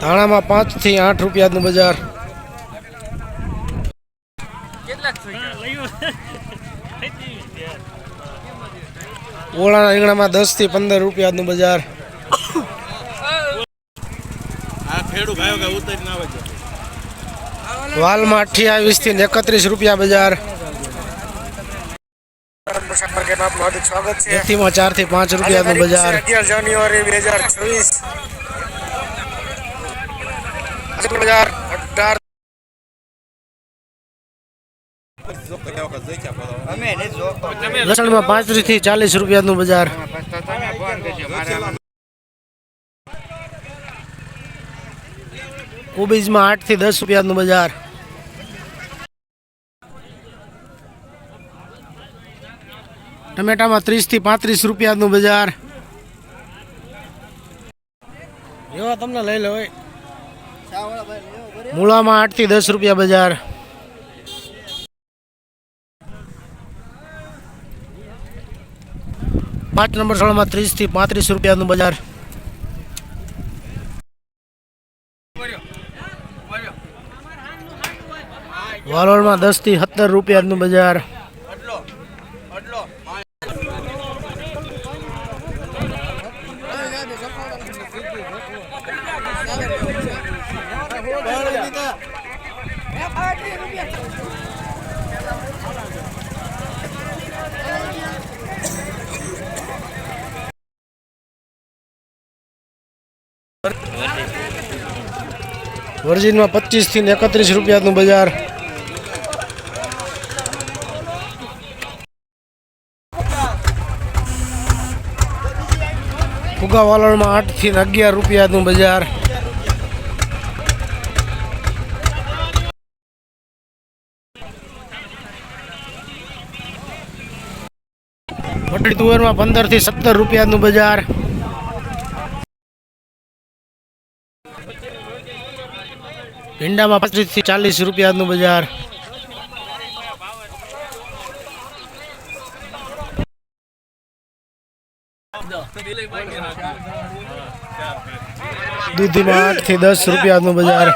ધાણામાં પાંચથી આઠ રૂપિયાનું બજાર. ઓળાના રીંગણામાં દસથી પંદર રૂપિયાનું બજાર. આ ખેડૂ ભાઈઓ કે ઉતરી ના આવે છે? વાલમાં અઠ્યાવીસથી એકત્રીસ રૂપિયા બજાર. મેથીમાં ચારથી પાંચ રૂપિયાનું બજાર અગિયાર જાન્યુઆરી બે હજાર છવ્વીસ. બજાર અઢાર પાંત્રીસથી ચાલીસ રૂપિયાનું બજાર. કોબીજમાં આઠથી દસ રૂપિયાનું બજાર. ટમેટામાં ત્રીસથી પાંત્રીસ રૂપિયાનું બજાર. એવા તમને લઈ લો મૂળામાં આઠથી દસ રૂપિયા બજાર. પાંચ નંબર સોળમાં ત્રીસથી પાંત્રીસ રૂપિયાનું બજાર. વાલોળમાં દસથી સત્તર રૂપિયાનું બજાર. વર્જિનમાં પચીસથી એકત્રીસ રૂપિયાનું બજાર. ફુગા આઠથી અગિયાર રૂપિયાનું બજાર. વટડી તુવેરમાં પંદરથી સત્તર રૂપિયાનું બજાર. ભીંડામાં પચીસથી ચાલીસ રૂપિયાનું બજાર. દૂધીમાં આઠથી દસ રૂપિયાનું બજાર.